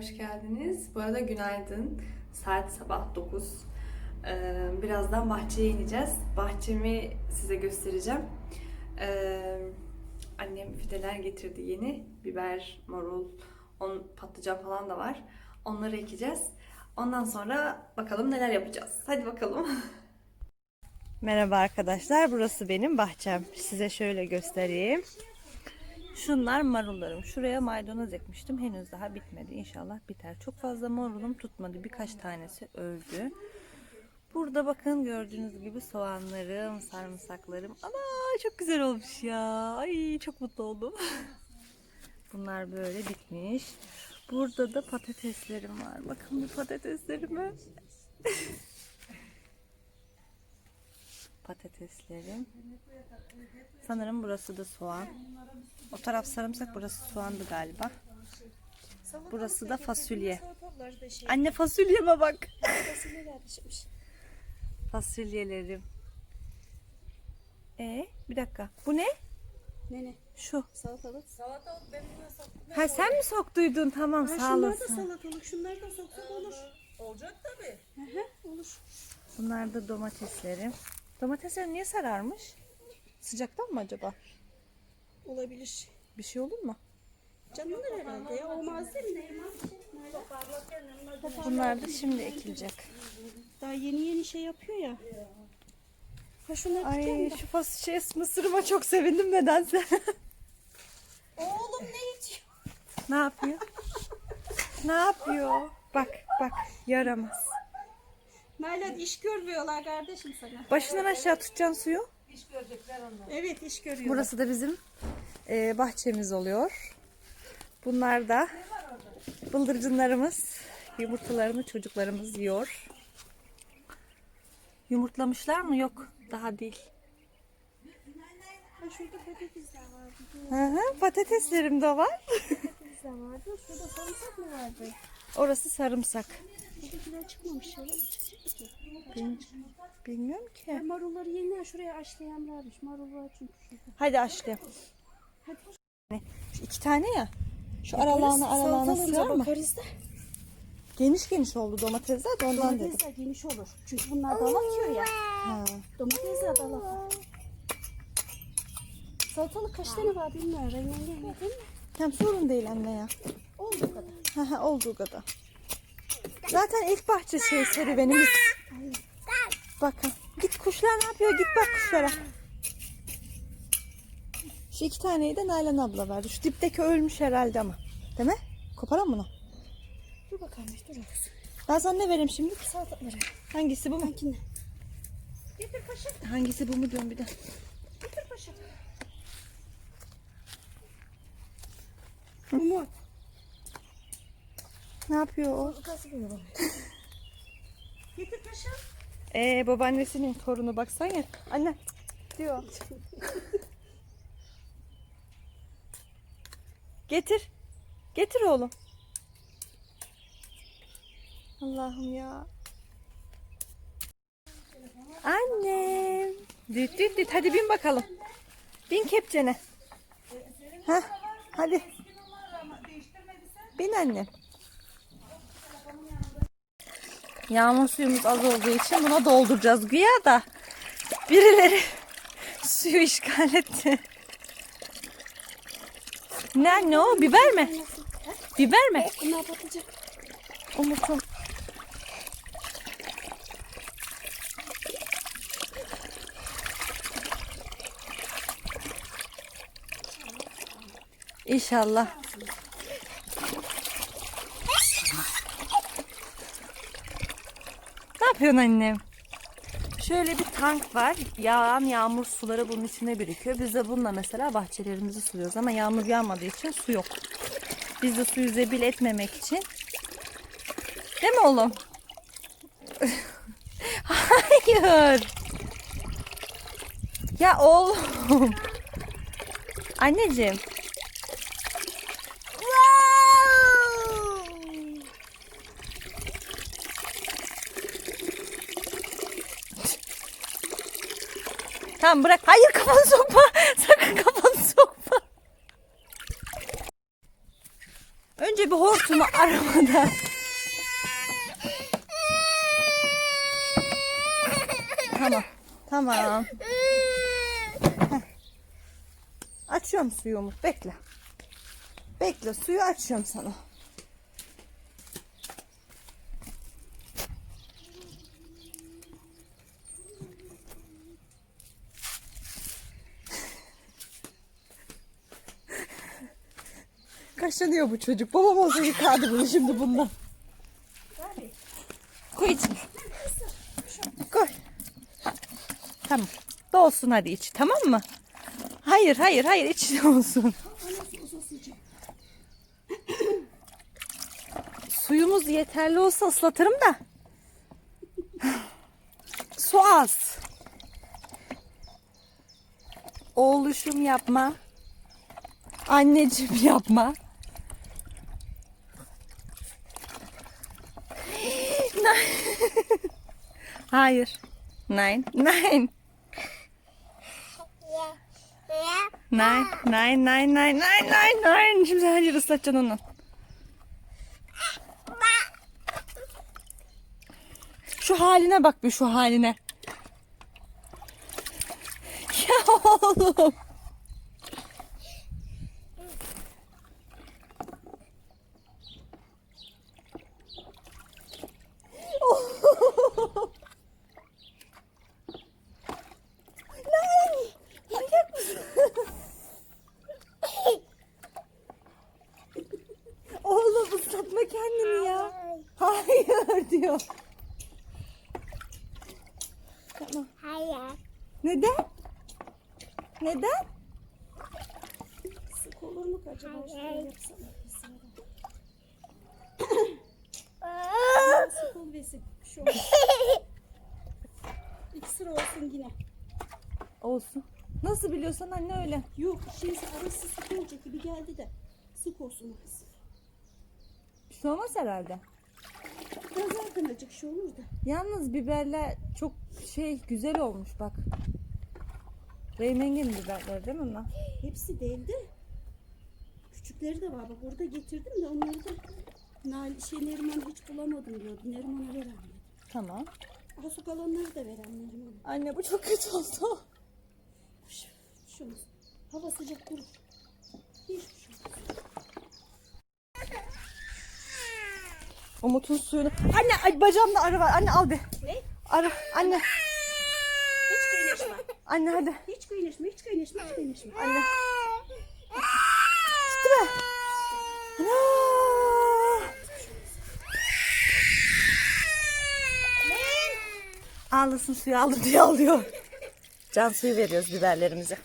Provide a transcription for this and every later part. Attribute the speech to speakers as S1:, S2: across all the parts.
S1: hoş geldiniz. Bu arada günaydın. Saat sabah 9. Ee, birazdan bahçeye ineceğiz. Bahçemi size göstereceğim. Ee, annem fideler getirdi yeni. Biber, marul, on, patlıcan falan da var. Onları ekeceğiz. Ondan sonra bakalım neler yapacağız. Hadi bakalım. Merhaba arkadaşlar. Burası benim bahçem. Size şöyle göstereyim. Şunlar marullarım. Şuraya maydanoz ekmiştim. Henüz daha bitmedi. İnşallah biter. Çok fazla marulum tutmadı. Birkaç tanesi öldü. Burada bakın gördüğünüz gibi soğanlarım, sarımsaklarım. Ama çok güzel olmuş ya. Ay çok mutlu oldum. Bunlar böyle bitmiş. Burada da patateslerim var. Bakın bu patateslerime. Patateslerim. Sanırım burası da soğan. O taraf sarımsak, burası soğandı galiba. Burası da fasulye. Anne fasulyeme bak. Fasulyelerim. E bir dakika. Bu ne?
S2: Ne ne?
S1: Şu.
S2: Salatalık. Salatalık ben buna soktum.
S1: Ha sen mi soktuydun? Tamam
S2: Ha,
S1: sağ
S2: şunlar da
S1: olasın.
S2: salatalık. Şunlar da soksak olur. Olacak tabii. Hı hı olur.
S1: Bunlar da domateslerim. Domatesler niye sararmış? Sıcaktan mı acaba?
S2: Olabilir.
S1: Bir şey olur mu?
S2: Canlılar herhalde ya. Olmaz değil mi?
S1: Bunlar da şimdi ekilecek.
S2: Daha yeni yeni şey yapıyor ya. Ha şunları
S1: Ay şu fasulye mısırıma çok sevindim nedense.
S2: Oğlum ne içiyor?
S1: ne yapıyor? ne yapıyor? Bak bak yaramaz.
S2: Nalan iş görmüyorlar kardeşim sana.
S1: Başından aşağı tutacaksın suyu.
S2: Evet iş görüyorlar.
S1: Burası da bizim e, bahçemiz oluyor. Bunlar da bıldırcınlarımız. Yumurtalarını çocuklarımız yiyor. Yumurtlamışlar mı? Yok. Daha değil.
S2: Ha şurada patatesler vardı.
S1: Hı hı, patateslerim de var.
S2: Patatesler vardı. Şurada sarımsak mı vardı?
S1: Orası sarımsak.
S2: Buradakiler çıkmamış ya. Çıkacak ki.
S1: Bil- bilmiyorum
S2: Ha,
S1: ki.
S2: marulları yeniden şuraya açlayan varmış. Marul var çünkü şurada.
S1: Hadi Aşlı.
S2: Hadi.
S1: Şu iki tane ya. Şu aralarına
S2: Salatalığımıza
S1: sığar mı?
S2: bakarız da.
S1: Geniş geniş oldu domatesler de ondan dedim.
S2: Domatesler geniş olur. Çünkü bunlar dalak yiyor ya.
S1: Ha.
S2: Domatesler dalak. Salatalık kaç tane var bilmiyorum. Rengen gelmedi mi?
S1: Hem sorun değil anne ya.
S2: Olduğu kadar.
S1: Hı hı, Olduğu kadar. Zaten ilk bahçe şey serüvenimiz. Bakın. Git kuşlar ne yapıyor? Git bak kuşlara. Şu iki taneyi de Nalan abla verdi. Şu dipteki ölmüş herhalde ama. Değil mi? Koparalım bunu.
S2: Dur bakalım dur.
S1: Ben sana ne vereyim şimdi?
S2: Salatalıkları.
S1: Hangisi bu mu?
S2: Hankine. Getir paşa.
S1: Hangisi bu mu diyorum bir de.
S2: Getir paşa. Umut.
S1: Ne yapıyor o?
S2: Getir paşa.
S1: Ee babaannesinin torunu baksana. Anne diyor. Getir. Getir oğlum. Allah'ım ya. Annem. Düt düt düt. Hadi bin bakalım. Bin kepçene. Heh, hadi. Bin annem. Yağmur suyumuz az olduğu için buna dolduracağız güya da birileri suyu işgal etti. Ne ne o? Biber mi? Biber mi? Umut'um. İnşallah. Yapıyorsun annem? Şöyle bir tank var. Yağan yağmur suları bunun içine birikiyor. Biz de bununla mesela bahçelerimizi suluyoruz ama yağmur yağmadığı için su yok. Biz de suyu zebil etmemek için. Değil mi oğlum? Hayır. Ya oğlum. Anneciğim. Tamam bırak. Hayır kafanı sokma. Sakın kafanı sokma. Önce bir hort Oğlusumu aramada. Tamam. Tamam. Heh. Açıyorum suyu Umut. Bekle. Bekle suyu açıyorum sana. Kaşlanıyor bu çocuk. Babam olsa yıkardı bunu şimdi bundan. Koy içine. Koy. Tamam. Dolsun hadi iç. Tamam mı? Hayır hayır hayır içine olsun. Suyumuz yeterli olsa ıslatırım da. Su az. Oğluşum yapma. Anneciğim yapma. Hayır. Nein. Nein. Nein, nein, nein, nein, nein, nein, nein. Şimdi yeri ıslatacaksın onu. Şu haline bak bir şu haline. Ya oğlum. Kendini ya. Hayır diyor. Tamam.
S2: Hayır.
S1: Neden? Neden?
S2: Sık olur mu acaba? Yapsana. Sık ol sık. Şu. İki sıra olsun yine.
S1: Olsun. Nasıl biliyorsan anne öyle.
S2: Yok şey arası sık olacak gibi geldi de. Sık olsun kız.
S1: Şey olmaz herhalde.
S2: Ben zaten acık şey olur da.
S1: Yalnız biberler çok şey güzel olmuş bak. Reymengen biberleri değil mi bunlar?
S2: Hepsi değildi. Küçükleri de var. Bak orada getirdim de onları da Nal şey Neriman hiç bulamadım diyordu. Neriman'a verem dedi.
S1: Tamam.
S2: Aha su kalanları da verem Neriman'a.
S1: Anne bu çok kötü oldu.
S2: Şunu. Hava sıcak kurur. Hiçbir şey yok.
S1: Umut'un suyunu. Anne ay bacağımda arı var. Anne al bir.
S2: Ne?
S1: Arı. Anne.
S2: Hiç kıynaşma.
S1: Anne hadi.
S2: Hiç kıynaşma, hiç kıynaşma, hiç kıynaşma.
S1: Anne. Gitti mi? Ana. Ağlasın suyu aldım diye alıyor. Can suyu veriyoruz biberlerimize.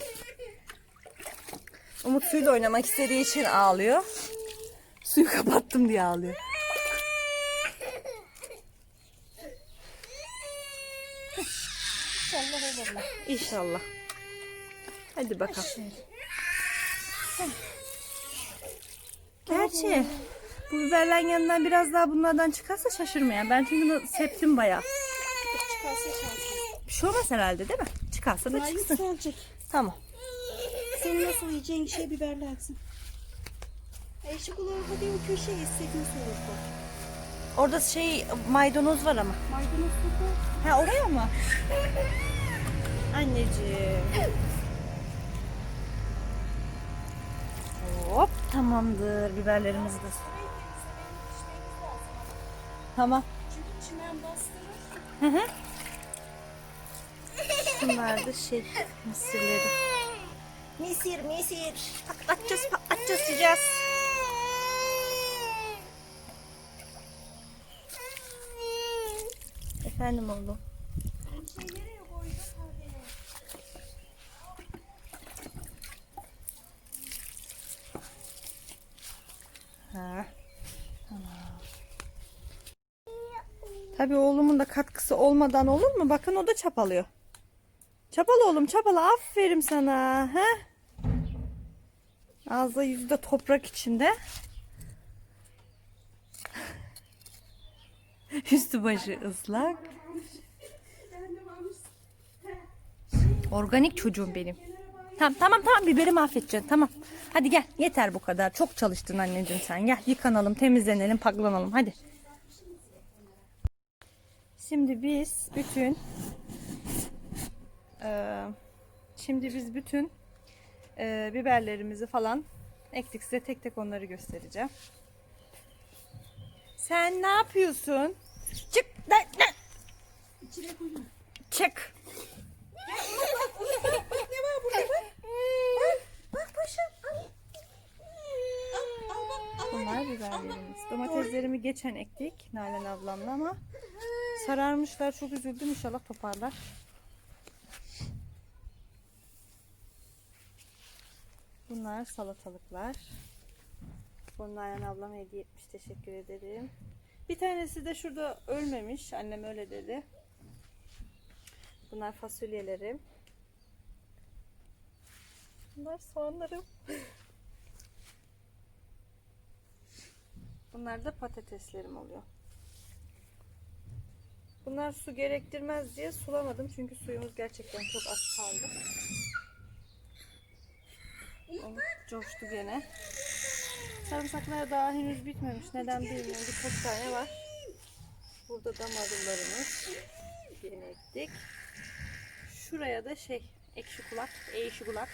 S1: Umut suyla oynamak istediği için ağlıyor. Suyu kapattım diye ağlıyor.
S2: İnşallah olur.
S1: İnşallah. Hadi bakalım. Gerçi bu biberlerin yanından biraz daha bunlardan çıkarsa şaşırmayan. Ben çünkü septim bayağı.
S2: Çıkarsa şanslı.
S1: Bir şey olmaz herhalde değil mi? Çıkarsa da çıksın. Tamam.
S2: Senin nasıl yiyeceğin şey biberlersin. Eşik olur hadi o köşeye istediğin soğuk bak.
S1: Orada şey maydanoz var ama.
S2: Maydanoz soğuk.
S1: Ha oraya mı? Anneciğim. Hop tamamdır. Biberlerimizi de. Tamam.
S2: Çünkü çimen bastırır.
S1: Hı hı. Şunlar da şey mısırları. Misir misir. Patlatacağız patlatacağız yiyeceğiz. Efendim oğlum. Ha. Tabii oğlumun da katkısı olmadan olur mu? Bakın o da çapalıyor. Çapala oğlum çapala. Aferin sana. He? Ağzı yüzü de toprak içinde. Üstü başı ıslak. Organik çocuğum benim. Tamam tamam tamam biberi mahvedeceksin tamam. Hadi gel yeter bu kadar. Çok çalıştın anneciğim sen. Gel yıkanalım temizlenelim paklanalım hadi. Şimdi biz bütün eee, şimdi biz bütün eee, biberlerimizi falan ektik size tek tek onları göstereceğim. Sen ne yapıyorsun? Çık.
S2: İçine koyma.
S1: Çık.
S2: Burada bak. Bak paşam. Al.
S1: Bunlar biberlerimiz. Domateslerimi geçen ektik Nalan ablamla ama sararmışlar. Çok üzüldüm. İnşallah toparlar. Bunlar salatalıklar. Bunu Nalan ablam hediye etmiş. Teşekkür ederim. Bir tanesi de şurada ölmemiş. Annem öyle dedi. Bunlar fasulyelerim. Bunlar soğanlarım. Bunlar da patateslerim oluyor. Bunlar su gerektirmez diye sulamadım çünkü suyumuz gerçekten çok az kaldı. Onu coştu gene. Sarımsaklar daha henüz bitmemiş. Neden bilmiyorum. Birkaç tane var. Burada da marullarımız. Yeni ektik. Şuraya da şey ekşi kulak, eğişi kulak.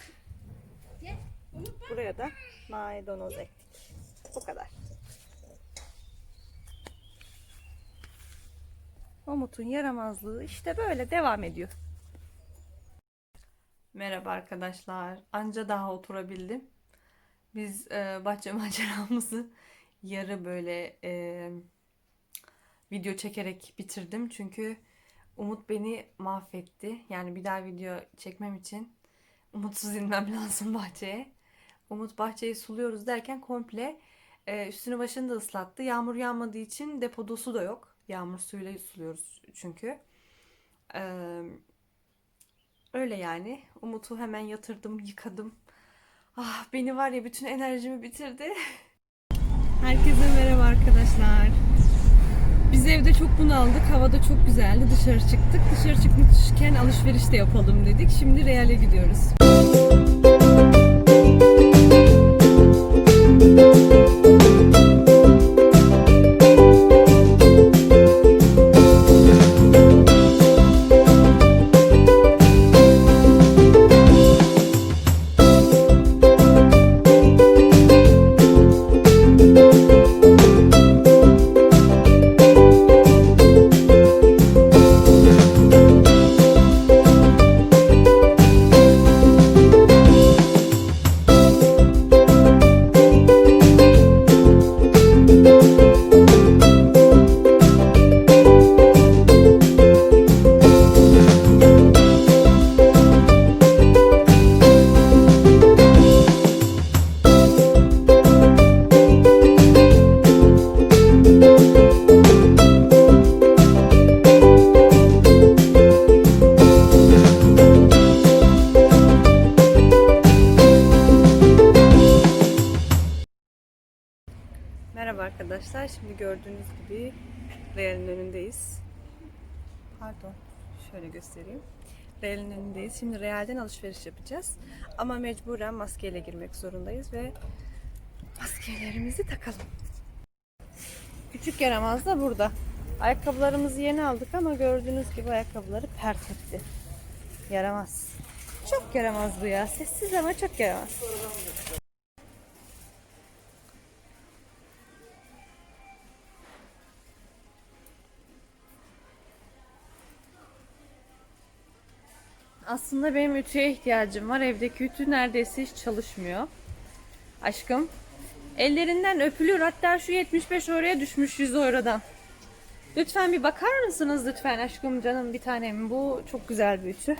S1: Buraya da maydanoz ektik. Bu kadar. Umut'un yaramazlığı işte böyle devam ediyor. Merhaba arkadaşlar. Anca daha oturabildim. Biz e, bahçe maceramızı yarı böyle e, video çekerek bitirdim. Çünkü Umut beni mahvetti. Yani bir daha video çekmem için umutsuz inmem lazım bahçeye. Umut bahçeyi suluyoruz derken komple e, üstünü başını da ıslattı. Yağmur yağmadığı için depoda su da yok. Yağmur suyuyla suluyoruz çünkü. Ee, öyle yani. Umut'u hemen yatırdım, yıkadım. Ah beni var ya bütün enerjimi bitirdi.
S3: Herkese merhaba arkadaşlar. Biz evde çok bunaldık. Hava da çok güzeldi. Dışarı çıktık. Dışarı çıkmışken alışveriş de yapalım dedik. Şimdi Real'e gidiyoruz. Arkadaşlar. Şimdi gördüğünüz gibi Real'in önündeyiz. Pardon. Şöyle göstereyim. Real'in önündeyiz. Şimdi Real'den alışveriş yapacağız. Ama mecburen maskeyle girmek zorundayız ve maskelerimizi takalım. Küçük yaramaz da burada. Ayakkabılarımızı yeni aldık ama gördüğünüz gibi ayakkabıları pert etti. Yaramaz. Çok yaramaz bu ya. Sessiz ama çok yaramaz. Aslında benim ütüye ihtiyacım var. Evdeki ütü neredeyse hiç çalışmıyor. Aşkım. Ellerinden öpülüyor. Hatta şu 75 oraya düşmüş 100 oradan. Lütfen bir bakar mısınız lütfen aşkım canım bir tanem. Bu çok güzel bir ütü.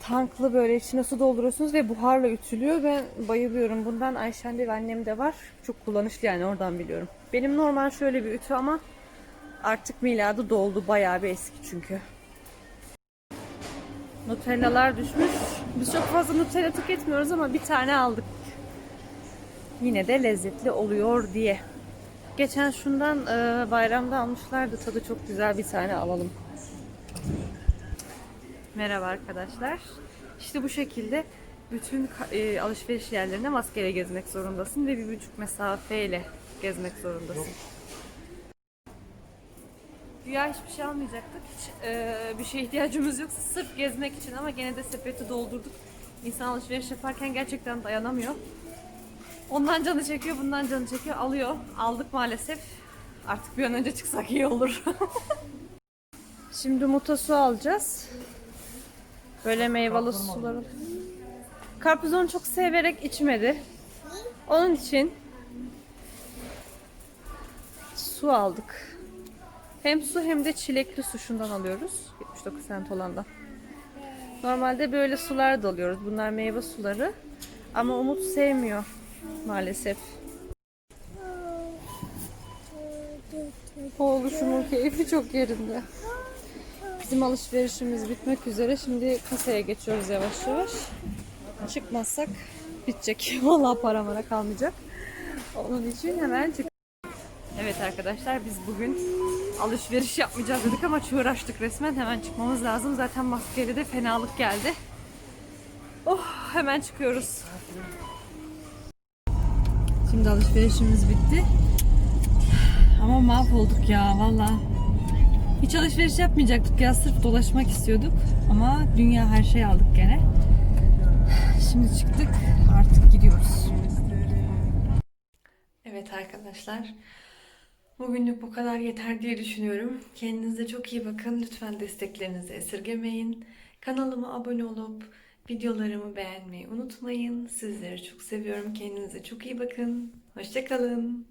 S3: Tanklı böyle içine su dolduruyorsunuz ve buharla ütülüyor. Ben bayılıyorum. Bundan Ayşen'de ve annemde var. Çok kullanışlı yani oradan biliyorum. Benim normal şöyle bir ütü ama artık miladı doldu. Bayağı bir eski çünkü. Nutellalar düşmüş. Biz çok fazla Nutella tüketmiyoruz ama bir tane aldık. Yine de lezzetli oluyor diye. Geçen şundan e, bayramda almışlardı. Tadı çok güzel bir tane alalım. Merhaba arkadaşlar.
S1: İşte bu şekilde bütün e, alışveriş yerlerine maskeyle gezmek zorundasın ve bir buçuk mesafeyle gezmek zorundasın. Güya hiçbir şey almayacaktık. Hiç e, bir şeye ihtiyacımız yok. Sırf gezmek için ama gene de sepeti doldurduk. İnsan alışveriş yaparken gerçekten dayanamıyor. Ondan canı çekiyor, bundan canı çekiyor. Alıyor. Aldık maalesef. Artık bir an önce çıksak iyi olur. Şimdi muta su alacağız. Böyle meyveli sular. Karpuz onu çok severek içmedi. Onun için su aldık. Hem su hem de çilekli su şundan alıyoruz. 79 cent olandan. Normalde böyle sular da alıyoruz. Bunlar meyve suları. Ama Umut sevmiyor maalesef. Oğluşumun keyfi çok yerinde. Bizim alışverişimiz bitmek üzere. Şimdi kasaya geçiyoruz yavaş yavaş. Çıkmazsak bitecek. Vallahi para mara kalmayacak. Onun için hemen çık. Evet arkadaşlar biz bugün alışveriş yapmayacağız dedik ama uğraştık resmen. Hemen çıkmamız lazım. Zaten maskeyle de fenalık geldi. Oh hemen çıkıyoruz. Şimdi alışverişimiz bitti. Ama mahvolduk ya valla. Hiç alışveriş yapmayacaktık ya sırf dolaşmak istiyorduk. Ama dünya her şey aldık gene. Şimdi çıktık artık gidiyoruz.
S3: Evet arkadaşlar. Bugünlük bu kadar yeter diye düşünüyorum. Kendinize çok iyi bakın. Lütfen desteklerinizi esirgemeyin. Kanalıma abone olup videolarımı beğenmeyi unutmayın. Sizleri çok seviyorum. Kendinize çok iyi bakın. Hoşçakalın.